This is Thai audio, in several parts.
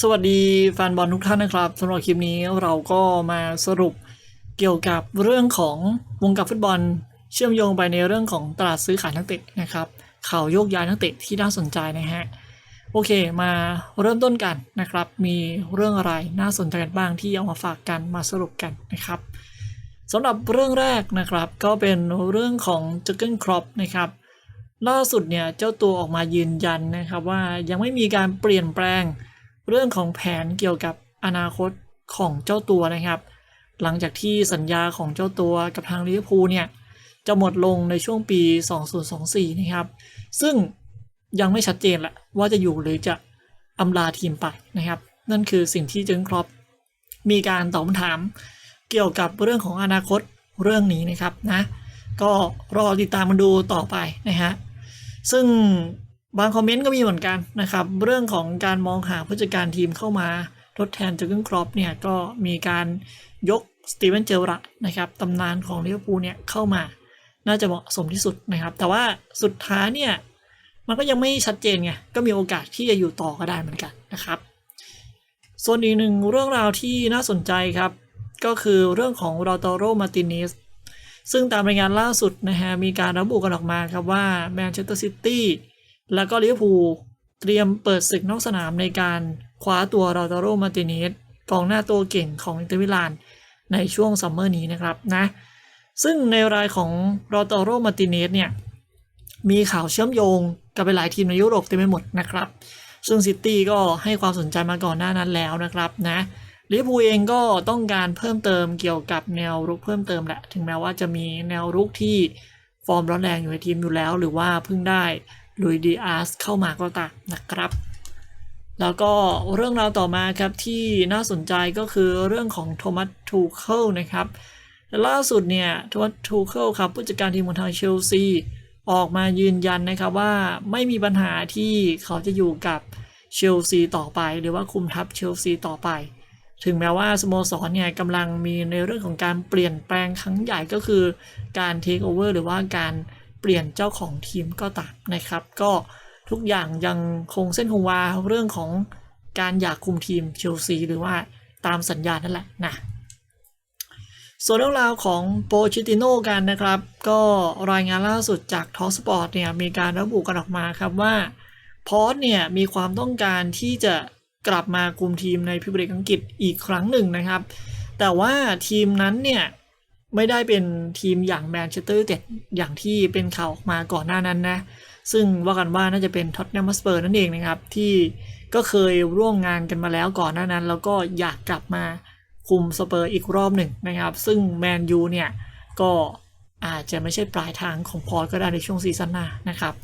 สวัสดีแฟนบอลทุกท่านนะครับสำหรับคลิปนี้เราก็มาสรุปเกี่ยวกับเรื่องของวงการฟุตบอล เชื่อมโยงไปในเรื่องของตลาดซื้อขายนักเตะนะครับ ข่าวโยกย้ายนักเตะที่น่าสนใจนะฮะโอเคมาเริ่มต้นกันนะครับ มีเรื่องอะไรน่าสนใจกันบ้างที่เอามาฝากกันมาสรุปกันนะครับสำหรับเรื่องแรกนะครับ ก็เป็นเรื่องของจูเกิลครอปนะครับล่าสุดเนี่ยเจ้าตัวออกมายืนยันนะครับว่ายังไม่มีการเปลี่ยนแปลง เรื่องของแผนเกี่ยวกับอนาคตของเจ้าตัวนะครับ หลังจากที่สัญญาของเจ้าตัวกับทางลิเวอร์พูลเนี่ยจะหมดลงในช่วงปี 2024 นะครับ ซึ่งยังไม่ชัดเจนแหละว่าจะอยู่หรือจะอำลาทีมไปนะครับ นั่นคือสิ่งที่เจงครอปมีการตอบคำถามเกี่ยวกับเรื่องของอนาคตเรื่องนี้นะครับนะ ก็รอติดตามมาดูต่อไปนะฮะ ซึ่ง บางคอมเมนต์ก็มีเหมือนกันนะครับ เรื่องของการมองหาผู้จัดการทีมเข้ามาทดแทนจูเกนครอปเนี่ยก็มีการยกสตีเวนเจอร์ระนะครับตำนานของลิเวอร์พูลเนี่ยเข้ามา น่าจะเหมาะสมที่สุดนะครับ แต่ว่าสุดท้ายเนี่ยมันก็ยังไม่ชัดเจนไงก็มีโอกาสที่จะอยู่ต่อก็ได้เหมือนกันนะครับ ส่วนอีกหนึ่งเรื่องราวที่น่าสนใจครับ ก็คือเรื่องของรอตโรมาติเนสซึ่งตามรายงานล่าสุดนะฮะมีการระบุกันออกมาครับว่าแมนเชสเตอร์ซิตี้ แล้วก็ลิเวอร์พูลเตรียมเปิดศึกนอกสนามในการคว้าตัวรอตาโรมาติเนสกองหน้าตัวเก่งของอินเตอร์มิลานในช่วงซัมเมอร์นี้นะครับนะซึ่งในรายของรอตาโรมาติเนสเนี่ยมีข่าวเชื่อมโยงกับไปหลายทีมในยุโรปเต็มไปหมดนะครับ ซึ่งซิตี้ก็ให้ความสนใจมาก่อนหน้านั้นแล้วนะครับนะลิเวอร์พูลเองก็ต้องการเพิ่มเติมเกี่ยวกับแนวรุกเพิ่มเติมแหละ ถึงแม้ว่าจะมีแนวรุกที่ฟอร์มร้อนแรงอยู่ในทีมอยู่แล้ว หรือว่าเพิ่งได้ ลุยดีอาร์สเข้ามาก็ตามนะครับ แล้วก็เรื่องราวต่อมาครับที่น่าสนใจก็คือเรื่องของโทมัสทูเคิลนะครับล่าสุดเนี่ยโทมัสทูเคิลครับผู้จัดการทีมของทางเชลซีออกมายืนยันนะครับว่าไม่มีปัญหาที่เขาจะอยู่กับเชลซีต่อไป หรือว่าคุมทัพเชลซีต่อไป ถึงแม้ว่าสโมสรเนี่ยกำลังมีในเรื่องของการเปลี่ยนแปลงครั้งใหญ่ก็คือการเทคโอเวอร์หรือว่าการเปลี่ยนเจ้าของทีมก็ตามนะครับ ก็ทุกอย่างยังคงเส้นคงวาเรื่องของการอยากคุมทีมเชลซีหรือว่าตามสัญญานั่นแหละนะส่วนเรื่องราวของโปชิติโนกันนะครับ ก็รายงานล่าสุดจากทอสปอร์ตเนี่ยมีการระบุกันออกมาครับว่าพอสเนี่ยมีความต้องการที่จะกลับมาคุมทีมในพิบริกอังกฤษอีกครั้งหนึ่งนะครับ แต่ว่าทีมนั้นเนี่ย ไม่ได้เป็นทีมอย่างแมนเชสเตอร์เต็ดอย่างที่เป็นข่าวออกมาก่อนหน้านั้นนะ ซึ่งว่ากันว่าน่าจะเป็นท็อตแนมสเปอร์นั่นเองนะครับ ที่ก็เคยร่วมงานกันมาแล้วก่อนหน้านั้น แล้วก็อยากกลับมาคุมสเปอร์อีกรอบหนึ่งนะครับ ซึ่งแมนยูเนี่ย ก็อาจจะไม่ใช่ปลายทางของพอร์ตก็ได้ในช่วงซีซั่นหน้านะครับ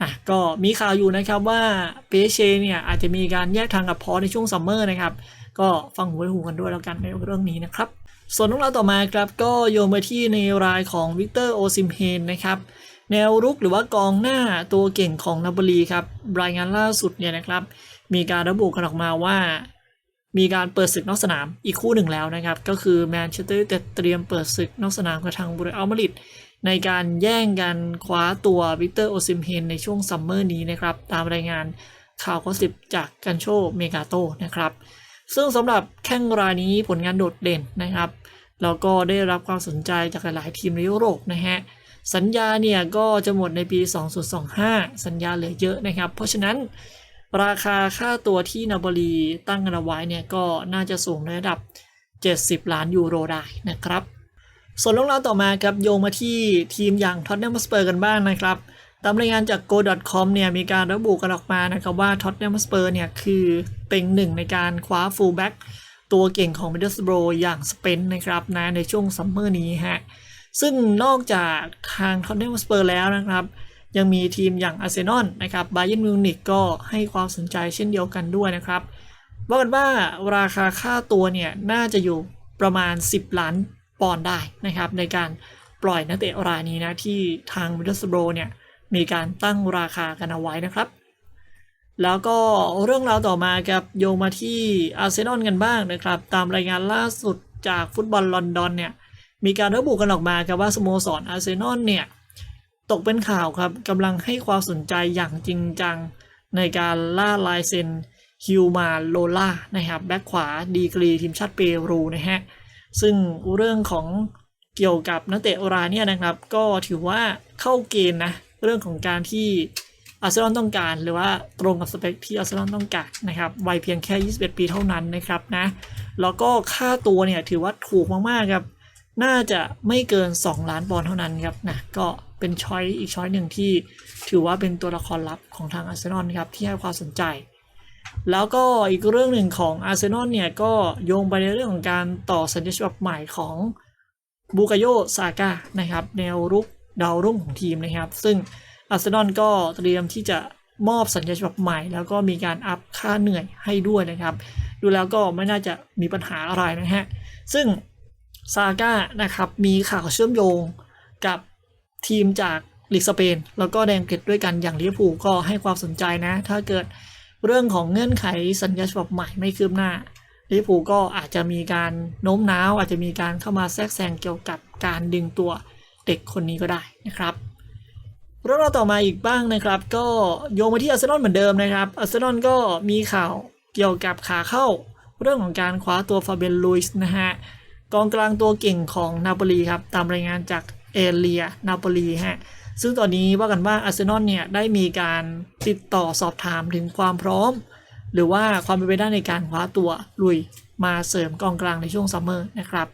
อะก็มีข่าวอยู่นะครับว่าเปเชเนี่ยอาจจะมีการแยกทางกับพอร์ตในช่วงซัมเมอร์นะครับ ก็ฟังหูไว้หูกันด้วยแล้วกันในเรื่องนี้นะครับ ส่วนเรื่องราต่อมาครับก็โยงไปที่ในรายของวิกเตอร์โอซิมเฮนนะครับแนวรุกหรือว่ากองหน้าตัวเก่งของนาโปลีครับรายงานล่าสุดเนี่ยนะครับ มีการระบุกันออกมาว่า มีการเปิดศึกนอกสนามอีกคู่หนึ่งแล้วนะครับ ก็คือแมนเชสเตอร์ยูไนเต็ดเตรียมเปิดศึกนอกสนามกับทางบุรีอัลมาริดในการแย่งกันคว้าตัววิกเตอร์โอซิมเฮนในช่วงซัมเมอร์นี้นะครับ ตามรายงานข่าวข้อสิบจากกันโชเมกาโตนะครับ ซึ่งสำหรับแข้งรายนี้ผลงานโดดเด่นนะครับ แล้วก็ได้รับความสนใจจากหลาย ๆ ทีมในยุโรปนะฮะ สัญญาเนี่ยก็จะหมดในปี 2025 สัญญาเหลือเยอะนะครับ เพราะฉะนั้นราคาค่าตัวที่นาบรีตั้งกันเอาไว้เนี่ยก็น่าจะสูงในระดับ 70 ล้านยูโรได้นะครับ ส่วนเรื่องราวต่อมาครับโยงมาที่ทีมอย่างท็อตแนมสเปอร์กันบ้างนะครับ ตามรายงานจาก go.com เนี่ยมีการระบุกันออกมานะครับว่าท็อตแนมสเปอร์เนี่ยคือเป็นหนึ่งในการคว้าฟูลแบ็กตัวเก่งของมิดเดิลสโบรอย่างสเปนนะครับนะในช่วงซัมเมอร์นี้ฮะซึ่งนอกจากทางท็อตแนมสเปอร์แล้วนะครับ ยังมีทีมอย่างอาร์เซนอลนะครับบาเย r n นมิวนิกก็ให้ความสนใจเช่นเดียวกันด้วยนะครับว่ากันว่าราคาค่าตัวเนี่ยน่าจะอยู่ประมาณ 10 ล้านปอนด์ได้นะครับในการปล่อยนักเตะรายนี้นะที่ทางมิดเดิลสโบรเนี่ย มีการตั้งราคากันเอาไว้นะครับ แล้วก็เรื่องราวต่อมาครับโยงมาที่อาร์เซนอลกันบ้างนะครับ ตามรายงานล่าสุดจากฟุตบอลลอนดอนเนี่ยมีการระบุกันออกมาครับว่าสโมสรอาร์เซนอลเนี่ยตกเป็นข่าวครับกำลังให้ความสนใจอย่างจริงจังในการล่าลายเซ็นฮิวมาโลล่านะครับแบ็คขวาดีกรีทีมชาติเปรูนะฮะซึ่งเรื่องของเกี่ยวกับนักเตะรายเนี่ยนะครับ ก็ถือว่าเข้าเกณฑ์นะ เรื่องของการที่อาร์เซนอลต้องการหรือว่าตรงกับสเปคที่อาร์เซนอลต้องการนะครับวัยเพียงแค่ 21 ปีเท่านั้นนะครับนะแล้วก็ค่าตัวเนี่ยถือว่าถูกมากๆครับน่าจะไม่เกิน 2 ล้านปอนด์เท่านั้นครับนะก็เป็นช้อยอีกช้อยหนึ่งที่ถือว่าเป็นตัวละครลับของทางอาร์เซนอลครับที่ให้ความสนใจ แล้วก็อีกเรื่องหนึ่งของอาร์เซนอลเนี่ยก็โยงไปในเรื่องของการต่อสัญญาฉบับใหม่ของบูกาโยซาก้านะครับแนวรุก ดาวรุ่งของทีมนะครับ ซึ่งอาร์เซนอลก็เตรียมที่จะมอบสัญญาฉบับใหม่ แล้วก็มีการอัพค่าเหนื่อยให้ด้วยนะครับ ดูแล้วก็ไม่น่าจะมีปัญหาอะไรนะฮะ ซึ่งซาก้านะครับมีข่าวเชื่อมโยงกับทีมจากลีกสเปน แล้วก็แดงเกตด้วยกันอย่างลิเวอร์พูลก็ให้ความสนใจนะ ถ้าเกิดเรื่องของเงื่อนไขสัญญาฉบับใหม่ไม่คืบหน้าลิเวอร์พูลก็อาจจะมีการโน้มน้าว อาจจะมีการเข้ามาแทรกแซงเกี่ยวกับการดึงตัว เด็กคนนี้ก็ได้นะครับเรื่องราวต่อมาอีกบ้างนะครับ ก็โยงมาที่อาร์เซนอลเหมือนเดิมนะครับอาร์เซนอลก็มีข่าวเกี่ยวกับขาเข้าเรื่องของการคว้าตัวฟาเบนลุยส์นะฮะกองกลางตัวเก่งของนาโปลีครับตามรายงานจากเอเลียนาโปลีฮะซึ่งตอนนี้ว่ากันว่าอาร์เซนอลเนี่ยได้มีการติดต่อสอบถามถึงความพร้อม หรือว่าความเป็นไปได้ในการคว้าตัวลุยมาเสริมกองกลางในช่วงซัมเมอร์นะครับ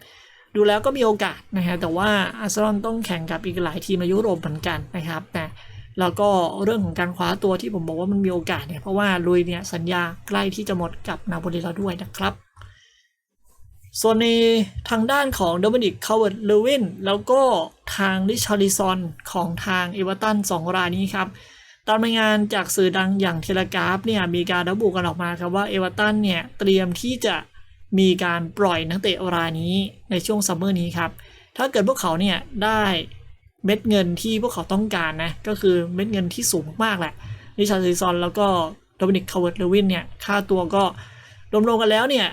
ดูแล้วก็มีโอกาสนะฮะแต่ว่าอาร์เซนอลต้องแข่งกับอีกหลายทีมในยุโรปเหมือนกันนะครับนะแล้วก็เรื่องของการคว้าตัวที่ผมบอกว่ามันมีโอกาสเนี่ยเพราะว่าลุยเนี่ยสัญญาใกล้ที่จะหมดกับนาโปลีแล้วด้วยนะครับ ส่วนในทางด้านของโดมินิกคาวเวิร์ดเลวินแล้วก็ทางริชาริซอนของทางเอเวอร์ตันสองรายนี้ครับตามรายงานจากสื่อดังอย่างเทเลกราฟเนี่ยมีการระบุกันออกมาครับว่าเอเวอร์ตันเนี่ยเตรียมที่จะ มีการปล่อยนักเตะรายนี้ในช่วงซัมเมอร์นี้ครับ ถ้าเกิดพวกเขาเนี่ยได้เม็ดเงินที่พวกเขาต้องการนะ ก็คือเม็ดเงินที่สูงมากๆแหละริชาร์ดซิซอนแล้วก็โดมินิกคาร์เวิร์ดเลวินเนี่ย ค่าตัวก็รวมๆกันแล้วเนี่ย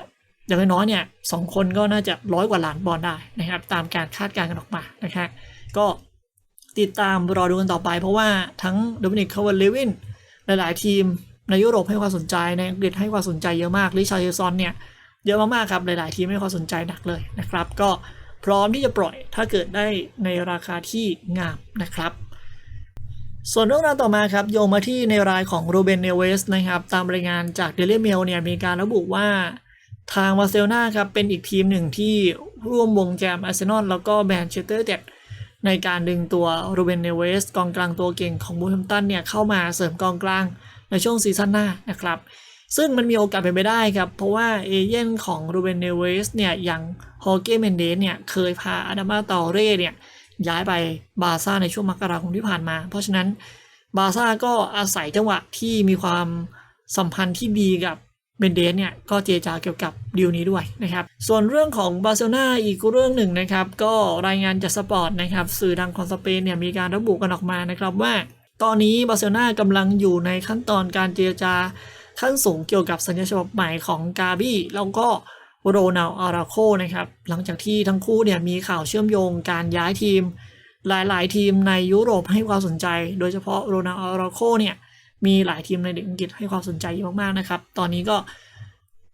อย่างน้อยๆเนี่ยสองคนก็น่าจะร้อยกว่าล้านบอลได้นะครับ ตามการคาดการณ์กันออกมานะครับก็ติดตามรอดูกันต่อไป เพราะว่าทั้งโดมินิกคาร์เวิร์ดเลวินหลาย ๆ ทีมในยุโรปให้ความสนใจในอังกฤษให้ความสนใจเยอะมากริชาร์ดซิซอนเนี่ย เยอะมากๆครับหลายๆทีมให้ความสนใจหนักเลยนะครับ ก็พร้อมที่จะปล่อยถ้าเกิดได้ในราคาที่งามนะครับ ส่วนเรื่องราวต่อมาครับโยงมาที่ในรายของโรเบนเนเวสนะครับ ตามรายงานจากเดลิเมลเนี่ยมีการระบุว่าทางวาเซลนาครับเป็นอีกทีมหนึ่งที่ร่วมวงแจมอาร์เซนอลแล้วก็แมนเชสเตอร์เด็ดในการดึงตัวโรเบนเนเวสกองกลางตัวเก่งของบูแฮมตันเนี่ยเข้ามาเสริมกองกลางในช่วงซีซั่นหน้านะครับ ซึ่งมันมีโอกาสเป็นไปได้ครับ เพราะว่าเอเย่นของรูเบนเนเวสเนี่ยอย่างฮอเก้เมนเดสเนี่ยเคยพาอาดามาตอเร่เนี่ยย้ายไปบาซ่าในช่วงมกราคมที่ผ่านมา เพราะฉะนั้นบาซ่าก็อาศัยจังหวะที่มีความสัมพันธ์ที่ดีกับเมนเดสเนี่ยก็เจรจาเกี่ยวกับดีลนี้ด้วยนะครับ ส่วนเรื่องของบาร์เซโลนาอีกเรื่องหนึ่งนะครับ ก็รายงานจากสปอร์ตนะครับสื่อดังของสเปนเนี่ยมีการระบุกันออกมานะครับว่า ตอนนี้บาร์เซโลนากำลังอยู่ในขั้นตอนการเจรจา ขั้นสูงเกี่ยวกับสัญญาฉบับใหม่ของกาบี้แล้วก็โรนัลอาราโคนะครับ หลังจากที่ทั้งคู่เนี่ยมีข่าวเชื่อมโยงการย้ายทีม หลายๆ ทีมในยุโรปให้ความสนใจ โดยเฉพาะโรนัลอาราโคเนี่ยมีหลายทีมในอังกฤษให้ความสนใจเยอะมากๆนะครับ ตอนนี้ก็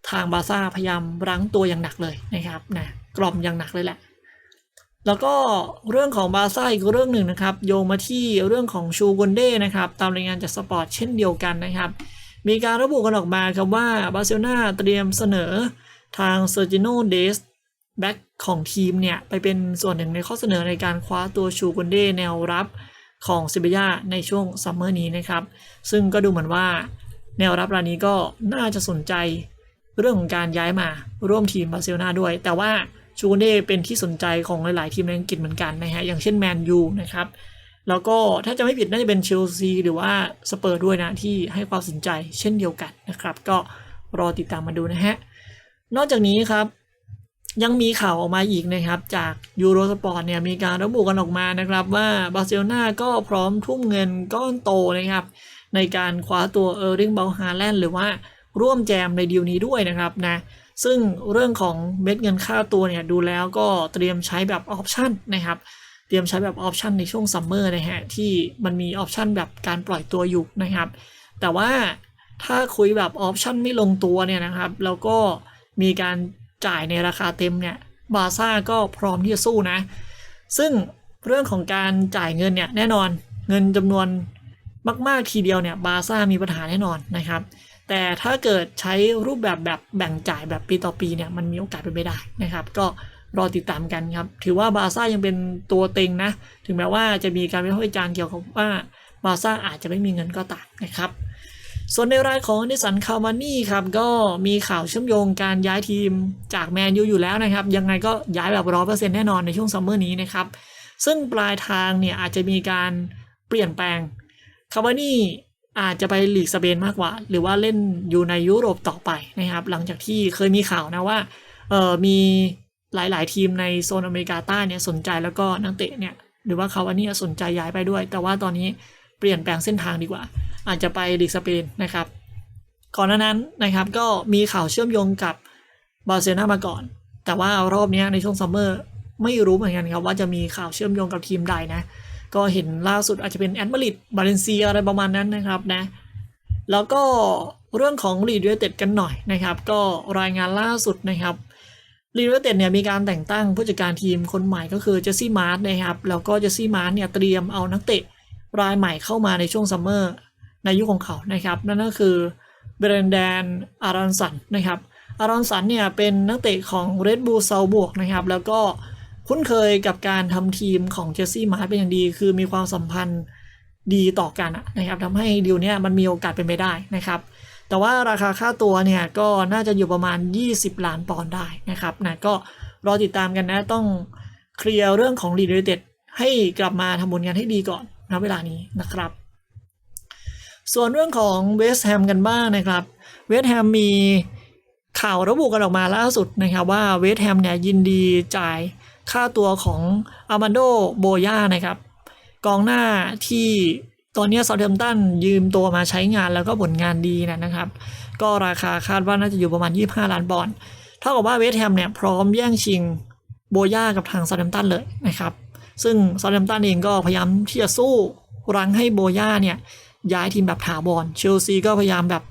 ทางบาซ่าพยายามรั้งตัวอย่างหนักเลยนะครับนะกล่อมอย่างหนักเลยแหละ แล้วก็เรื่องของบาซ่าอีกเรื่องหนึ่งนะครับ โยงมาที่เรื่องของชูกนเด้นะครับ ตามรายงานจากสปอร์ตเช่นเดียวกันนะครับ มีการระบุกันออกมาครับว่าบาร์เซโลนาเตรียมเสนอทางเซอร์จิโนเดสแบ็กของทีมเนี่ย ไปเป็นส่วนหนึ่งในข้อเสนอในการคว้าตัวชูกุนเดแนวรับของซิเบียในช่วงซัมเมอร์นี้นะครับ ซึ่งก็ดูเหมือนว่าแนวรับรายนี้ก็น่าจะสนใจเรื่องของการย้ายมาร่วมทีมบาร์เซโลนาด้วย แต่ว่าชูกุนเดเป็นที่สนใจของหลาย ๆ ทีมในอังกฤษเหมือนกันนะฮะอย่างเช่นแมนยูนะครับ แล้วก็ถ้าจะไม่ผิดน่าจะเป็นเชลซีหรือว่าสเปอร์ด้วยนะที่ให้ความสนใจเช่นเดียวกันนะครับ ก็รอติดตามมาดูนะฮะ นอกจากนี้ครับยังมีข่าวออกมาอีกนะครับจากยูโรสปอร์ตเนี่ยมีการระบุกันออกมานะครับว่าบาร์เซโลนาก็พร้อมทุ่มเงินก้อนโตนะครับในการคว้าตัวเออร์ริงเบลฮาแลนด์หรือว่าร่วมแจมในดีลนี้ด้วยนะครับนะซึ่งเรื่องของเม็ดเงินค่าตัวเนี่ยดูแล้วก็เตรียมใช้แบบออปชั่นนะครับ เตรียมใช้แบบออปชันในช่วงซัมเมอร์นะฮะที่มันมีออปชันแบบการปล่อยตัวอยู่นะครับ แต่ว่าถ้าคุยแบบออปชันไม่ลงตัวเนี่ยนะครับ แล้วก็มีการจ่ายในราคาเต็มเนี่ยบาซ่าก็พร้อมที่จะสู้นะ ซึ่งเรื่องของการจ่ายเงินเนี่ยแน่นอนเงินจำนวนมากๆทีเดียวเนี่ยบาซ่ามีปัญหาแน่นอนนะครับ แต่ถ้าเกิดใช้รูปแบบแบบแบ่งจ่ายแบบปีต่อปีเนี่ยมันมีโอกาสเป็นไปได้นะครับ ก็ รอติดตามกันครับ ถือว่าบาร์ซ่ายังเป็นตัวเต็งนะ ถึงแม้ว่าจะมีการวิพากษ์วิจารณ์เกี่ยวกับว่าบาร์ซ่าอาจจะไม่มีเงินก็ตามนะครับ ส่วนในรายของนิสันคาวานี่ครับ ก็มีข่าวเชื่อมโยงการย้ายทีมจากแมนยูอยู่แล้วนะครับ ยังไงก็ย้ายแบบร้อยเปอร์เซ็นต์แน่นอนในช่วงซัมเมอร์นี้นะครับ ซึ่งปลายทางเนี่ยอาจจะมีการเปลี่ยนแปลงคาวานี่อาจจะไปหลีกสเปนมากกว่า หรือว่าเล่นอยู่ในยุโรปต่อไปนะครับ หลังจากที่เคยมีข่าวนะว่าเออมี หลาย ๆ ทีมในโซนอเมริกาใต้เนี่ยสนใจแล้วก็นักเตะเนี่ยหรือว่าคาวานี่สนใจย้ายไปด้วย แต่ว่าตอนนี้เปลี่ยนแปลงเส้นทางดีกว่า อาจจะไปลีกสเปนนะครับ ก่อนหน้านั้นนะครับก็มีข่าวเชื่อมโยงกับบาร์เซโลนามาก่อน แต่ว่ารอบนี้ในช่วงซัมเมอร์ไม่รู้เหมือนกันครับว่าจะมีข่าวเชื่อมโยงกับทีมใดนะก็เห็นล่าสุดอาจจะเป็นแอดมาริดบาเลนเซียอะไรประมาณนั้นนะครับนะแล้วก็เรื่องของลีดยูไนเต็ดกันหน่อยนะครับ ก็รายงานล่าสุดนะครับ ลีดยูไนเต็ดเนี่ยมีการแต่งตั้งผู้จัดการทีมคนใหม่ก็คือเจสซี่มาร์ตนะครับ แล้วก็เจสซี่มาร์ตเนี่ยเตรียมเอานักเตะรายใหม่เข้ามาในช่วงซัมเมอร์ในยุคของเขานะครับ นั่นก็คือเบรนแดนอารอนสันนะครับอารอนสันเนี่ยเป็นนักเตะของเรดบู l เซาบวกนะครับ แล้วก็คุ้นเคยกับการทำทีมของเจสซี่มาร์เป็นอย่างดี คือมีความสัมพันธ์ดีต่อกันนะครับทำให้ดีลเนี่ยมันมีโอกาสเป็นไปได้นะครับ แต่ว่าราคาค่าตัวเนี่ยก็น่าจะอยู่ประมาณ 20 ล้านปอนด์ได้นะครับนะก็รอติดตามกันนะต้องเคลียร์เรื่องของลีดยูไนเต็ดให้กลับมาทำผลงานให้ดีก่อนณเวลานี้นะครับ ส่วนเรื่องของเวสต์แฮมกันบ้างนะครับ เวสต์แฮมมีข่าวระบุกันออกมาล่าสุดนะครับว่าเวสต์แฮมเนี่ยยินดีจ่ายค่าตัวของอามันโดโบย่านะครับกองหน้าที่ ตอนนี้ซาเทมตันยืมตัวมาใช้งานแล้วก็ผลงานดีนะนะครับ ก็ราคาคาดว่าน่าจะอยู่ประมาณ 25 ล้านปอนด์เท่ากับว่าเวสต์แฮมเนี่ยพร้อมแย่งชิงโบย่ากับทางซาเทมตันเลยนะครับ ซึ่งซาเทมตันเองก็พยายามที่จะสู้รั้งให้โบย่าเนี่ยย้ายทีมแบบถาวรเชลซีก็พยายามแบบ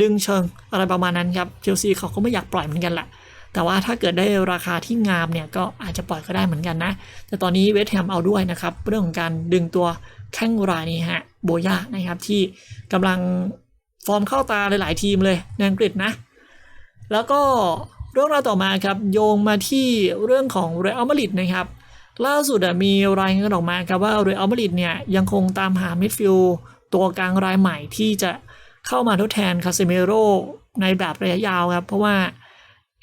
ดึงเชิงอะไรประมาณนั้นครับเชลซีเขาก็ไม่อยากปล่อยเหมือนกันแหละแต่ว่าถ้าเกิดได้ราคาที่งามเนี่ยก็อาจจะปล่อยก็ได้เหมือนกันนะ แต่ตอนนี้เวสต์แฮมเอาด้วยนะครับ เรื่องของการดึงตัวแข้งรายนี้ฮะ โบยานะครับที่กำลังฟอร์มเข้าตาหลาย ๆ ทีมเลยในอังกฤษนะ แล้วก็เรื่องราวต่อมาครับโยงมาที่เรื่องของเรอัลมาดริดนะครับ ล่าสุดมีรายงานออกมาครับว่าเรอัลมาดริดเนี่ยยังคงตามหามิดฟิลด์ตัวกลางรายใหม่ที่จะเข้ามาทดแทนคาเซเมโรในแบบระยะยาวครับ เพราะว่า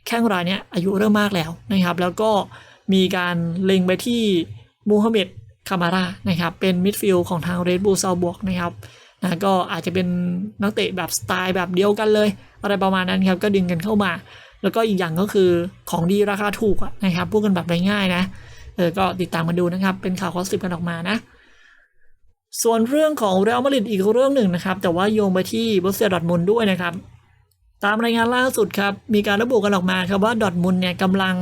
แข้งรายเนี้ยอายุเริ่มมากแล้วนะครับ แล้วก็มีการเล็งไปที่มูฮัมหม็ด คามารานะครับเป็นมิดฟิลด์ของทางเรดบู l ซาบวกนะครับนะก็อาจจะเป็นนักเตะแบบสไตล์แบบเดียวกันเลย อะไรประมาณนั้นครับก็ดึงกันเข้ามา แล้วก็อีกอย่างก็คือของดีราคาถูกอะนะครับพูดกันแบบง่ายๆนะเออก็ติดตามกันดูนะครับเป็นข่าวคอสติบกันออกมานะส่วนเรื่องของเรอัลมาดริดอีกเรื่องหนึ่งนะครับ แต่ว่าโยงไปที่บอสเซียดอทมุนด้วยนะครับ ตามรายงานล่าสุดครับ มีการระบุกันออกมาครับว่าดอทมุนเนี่ยกำลัง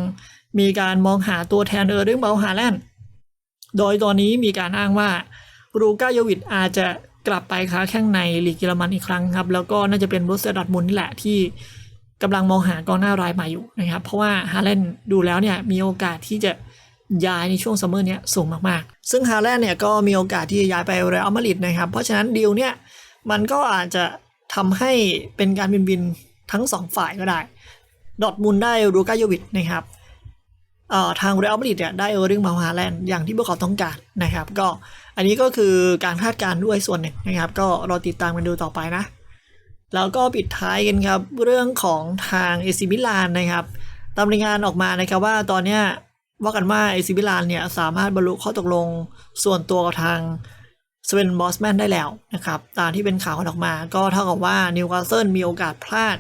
มีการมองหาตัวแทนเออร์เรื่องเบลฮาแลนด์ โดยตอนนี้มีการอ้างว่ารูกาโยวิดอาจจะกลับไปค้าแข้งในลีกเยอรมันอีกครั้งครับ แล้วก็น่าจะเป็นบอสเซดอร์ทมุนนี่แหละที่กำลังมองหากองหน้ารายใหม่อยู่นะครับ เพราะว่าฮาแลนดูแล้วเนี่ยมีโอกาสที่จะย้ายในช่วงซัมเมอร์เนี้ยสูงมากๆ ซึ่งฮาแลนเนี่ยก็มีโอกาสที่จะย้ายไปเรอัลมาดริดนะครับ เพราะฉะนั้นดีลเนี่ยมันก็อาจจะทำให้เป็นการบินบินทั้งสองฝ่ายก็ได้ ดอทมุนได้รูกาโยวิดนะครับ ทางเรอัลมาดริดเนี่ยได้เออร์ริงมาฮาแลนด์อย่างที่พวกเขาต้องการนะครับ ก็อันนี้ก็คือการคาดการณ์ด้วยส่วนหนึ่งนะครับ ก็รอติดตามกันดูต่อไปนะ แล้วก็ปิดท้ายกันครับ เรื่องของทางเอซิมิลานนะครับตามรายงานออกมานะครับว่าตอนเนี้ยว่ากันว่าเอซิมิลานเนี่ยสามารถบรรลุข้อตกลงส่วนตัวกับทางสเวนบอสแมนได้แล้วนะครับตามที่เป็นข่าวกันออกมา ก็เท่ากับว่านิวคาสเซิลมีโอกาสพลาด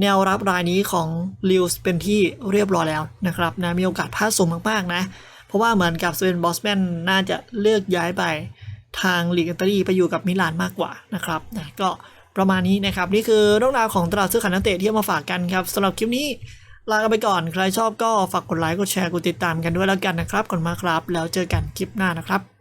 แนวรับรายนี้ของลิวส์เป็นที่เรียบร้อยแล้วนะครับนะมีโอกาสพลาดสูงมาก ๆ นะ เพราะว่าเหมือนกับสเวนบอสแมนน่าจะเลือกย้ายไปทางลีกอิตาลีไปอยู่กับมิลานมากกว่านะครับนะก็ประมาณนี้นะครับ นี่คือเรื่องราวของตลาดซื้อขายนักเตะที่มาฝากกันครับสำหรับคลิปนี้ลากันไปก่อน ใครชอบก็ฝากกดไลค์กดแชร์กดติดตามกันด้วยแล้วกันนะครับก่อนมาครับ แล้วเจอกันคลิปหน้านะครับ